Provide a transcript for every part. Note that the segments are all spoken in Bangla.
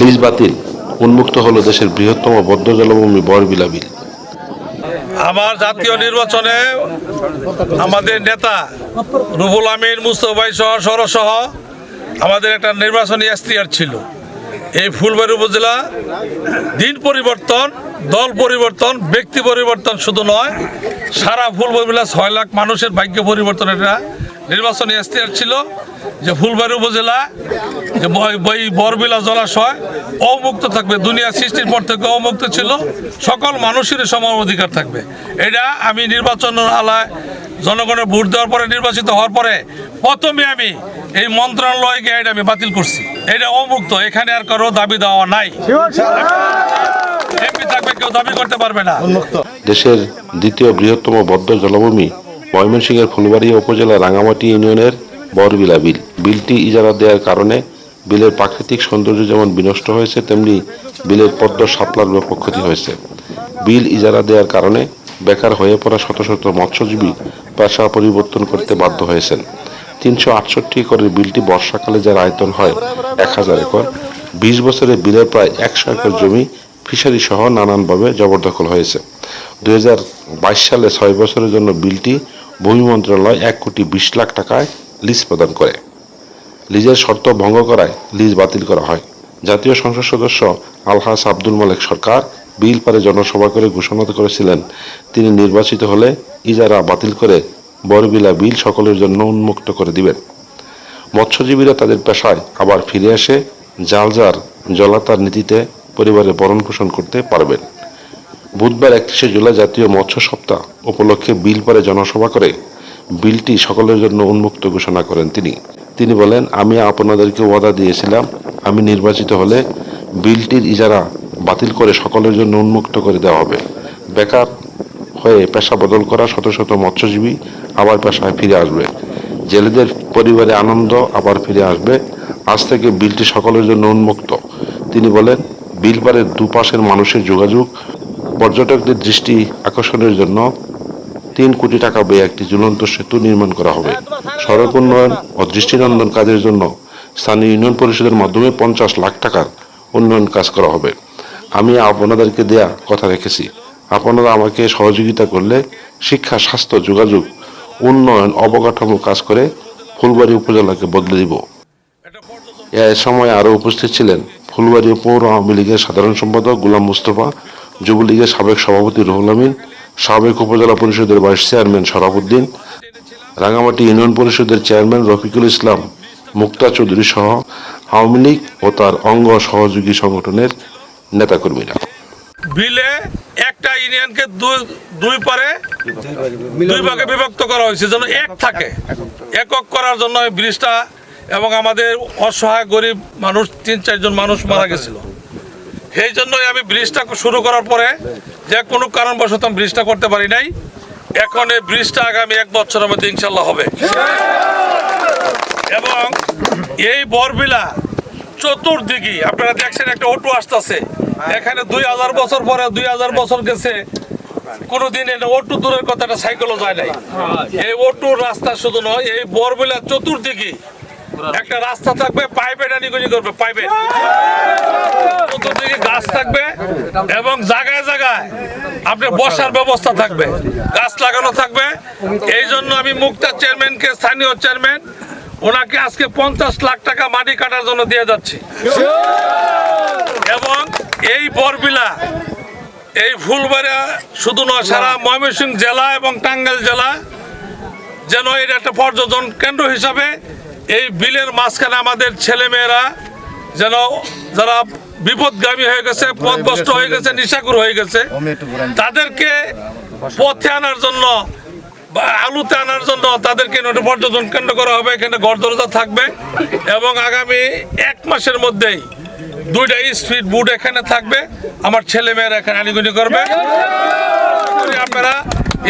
লিজ বাতিল, উন্মুক্ত হলো দেশের বৃহত্তম বদ্ধ জলভূমি বরবিলা বিল আমার জাতীয় নির্বাচনে আমাদের নেতা রুবুল আমিন মুস্তফাই সহ সহ আমাদের একটা নির্বাচনী এখতিয়ার ছিল। এই ফুলবাড়ি উপজেলা দিন পরিবর্তন, দল পরিবর্তন, ব্যক্তি পরিবর্তন শুধু নয়, সারা ফুলবাড়ি ছয় লাখ মানুষের ভাগ্য পরিবর্তন এটা নির্বাচনী এখতিয়ার ছিল। যে ফুলবাড়ি উপজেলা, যে বই- বরবিলা জলাশয়, অমুক্ত থাকবে। দুনিয়া সৃষ্টির পর থেকে অমুক্ত ছিল। সকল মানুষের সমান অধিকার থাকবে। এটা আমি নির্বাচন আলায় জনগণের ভোট দেওয়ার পরে নির্বাচিত হওয়ার পরে প্রথমে আমি এই মন্ত্রণালয়কে এটা আমি বাতিল করছি। এটা অমুক্ত, এখানে আর কারও দাবি দেওয়া নাই। কেউ দাবি করতে পারবে না। দেশের দ্বিতীয় বৃহত্তম বদ্ধ জলভূমি ময়মনসিংহের ফুলবাড়িয়া উপজেলা রাঙামাটি ইউনিয়নের বরবিলা বিল। বিলটি ইজারা দেওয়ার কারণে বিলের প্রাকৃতিক সৌন্দর্য যেমন বিনষ্ট হয়েছে, তেমনি বিলের পদ্ম সাপলার ব্যাপক ক্ষতি হয়েছে। বিল ইজারা দেওয়ার কারণে বেকার হয়ে পড়া শত শত মৎস্যজীবী পেশা পরিবর্তন করতে বাধ্য হয়েছেন। তিনশো আটষট্টি একরের বিলটি বর্ষাকালে যার আয়তন হয় এক হাজার একর, বিশ বছরে বিলের প্রায় একশো একর জমি ফিশারি সহ নানানভাবে জবরদখল হয়েছে। দু হাজার বাইশ সালে ছয় বছরের জন্য বিলটি ভূমি মন্ত্রণালয় এক কোটি বিশ লাখ টাকায় লিজ প্রদান করে। লিজের শর্ত ভঙ্গ করায় লিজ বাতিল করা হয়। জাতীয় সংসদ সদস্য আলহাস আব্দুল মালেক সরকার বিল পারে জনসভা করে ঘোষণা করেছিলেন। তিনি নির্বাচিত হলে ইজারা বাতিল করে বরবিলা বিল সকলের জন্য উন্মুক্ত করে দিবেন। মৎস্যজীবীরা তাদের পেশায় আবার ফিরে আসে এসে জালজার জলাতার নীতিতে পরিবারের বরণ পোষণ করতে পারবেন। বুধবার একত্রিশে জুলাই জাতীয় মৎস্য সপ্তাহ উপলক্ষে বিল পারে জনসভা করে বিলটি সকলের জন্য উন্মুক্ত ঘোষণা করেন তিনি। তিনি বলেন, আমি আপনাদেরকে ওয়াদা দিয়েছিলাম, আমি নির্বাচিত হলে বিলটির ইজারা বাতিল করে সকলের জন্য উন্মুক্ত করে দেওয়া হবে। বেকার হয়ে পেশা বদল করা শত শত মৎস্যজীবী আবার পেশায় ফিরে আসবে। জেলেদের পরিবারে আনন্দ আবার ফিরে আসবে। আজ থেকে বিলটি সকলের জন্য উন্মুক্ত। তিনি বলেন বিল পারের দুপাশের মানুষের যোগাযোগ, পর্যটকদের দৃষ্টি আকর্ষণের জন্য তিন কোটি টাকা ব্যয়ে একটি ঝুলন্ত সেতু নির্মাণ করা হবে। সড়ক উন্নয়ন ও দৃষ্টিনন্দন কাজের জন্য স্থানীয় ইউনিয়ন পরিষদের মাধ্যমে পঞ্চাশ লাখ টাকার উন্নয়ন কাজ করা হবে। আমি আপনাদেরকে দেয়া কথা রেখেছি। আপনারা আমাকে সহযোগিতা করলে শিক্ষা, স্বাস্থ্য, যোগাযোগ, উন্নয়ন, অবকাঠামো কাজ করে ফুলবাড়ি উপজেলাকে বদলে দিব। এ সময় আরও উপস্থিত ছিলেন ফুলবাড়ি পৌর আওয়ামী লীগের সাধারণ সম্পাদক গুলাম মুস্তফা যুবলীগের সাবেক সভাপতি রুহুল আমিন, সাবেক উপজেলা পরিষদের vice chairman Sharafuddin, Rangamati union পরিষদের চেয়ারম্যান রফিকুল ইসলাম, মুক্তা চৌধুরী সহ আওয়ামী লীগ ও তার অঙ্গ সহযোগী সংগঠনের নেতাকর্মীরা। বিলে একটা ইউনিয়নকে দুই দুই পারে, দুই ভাগে বিভক্ত করা হয়েছে, যেন এক থাকে। একক করার জন্য ব্রিজটা এবং আমাদের অসহায় গরিব মানুষ, তিন, চারজন মানুষ মারা গেছিল। সেই জন্যই আমি ব্রিজটা শুরু করার পরে যে কোনো কারণবশত আমি ব্রিজটা করতে পারি নাই। এখন এই ব্রিজটা আগামী এক বছরের মধ্যে ইনশাল্লাহ হবে। এবং এই বরবিলা চতুর্দিকে, আপনারা দেখছেন একটা অটো আসতেছে। এখানে দুই হাজার বছর পরে দুই হাজার বছর গেছে। কোনোদিন এটা অটো দূরের কথাটা সাইকেলও যায় নাই। এই অটোর রাস্তা শুধু নয়, এই বরবিলা চতুর্দিকে একটা রাস্তা থাকবে পাইপে ডানিগুনি করবে পাইপে চতুর্দিকে গাছ থাকবে এবং জায়গায় জায়গায় আপনি বসার ব্যবস্থা থাকবে। গাছ লাগানো থাকবে। এই জন্য আমি মুক্তা চেয়ারম্যানকে, স্থানীয় চেয়ারম্যান, ওনাকে আজকে পঞ্চাশ লাখ টাকা মাটি কাটার জন্য দিয়ে যাচ্ছি। এবং এই বরবিলা, এই ফুলবাড়িয়া শুধু নয়, সারা ময়মনসিংহ জেলা এবং টাঙ্গাইল জেলা যেন এটা একটা পর্যটন কেন্দ্র হিসাবে এই বিলের মাঝখানে আমাদের ছেলেমেয়েরা যেন যারা বিপদগামী হয়ে গেছে পথগ্রস্ত হয়ে গেছে নিশাকুর হয়ে গেছে তাদেরকে পথে আনার জন্য বা আলুতে আনার জন্য তাদেরকে পর্যটন কেন্দ্র করা হবে এখানে ঘর দরজা থাকবে এবং আগামী এক মাসের মধ্যেই দুইটা স্পিড বুট এখানে থাকবে। আমার ছেলে মেয়েরা এখানে আনিগুনি করবে। আপনারা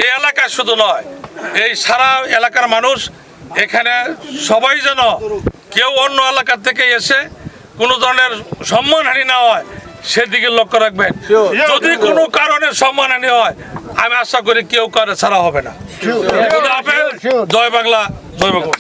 এই এলাকা শুধু নয় এই সারা এলাকার মানুষ এখানে সবাই যেন কেউ অন্য এলাকার থেকে এসে কোনো ধরনের সম্মানহানি না হয় সেদিকে লক্ষ্য রাখবেন। যদি কোনো কারণে সম্মানহানি হয় আমি আশা করি কেউ কারে ছাড়া হবে না। জয় বাংলা জয় বাংলা।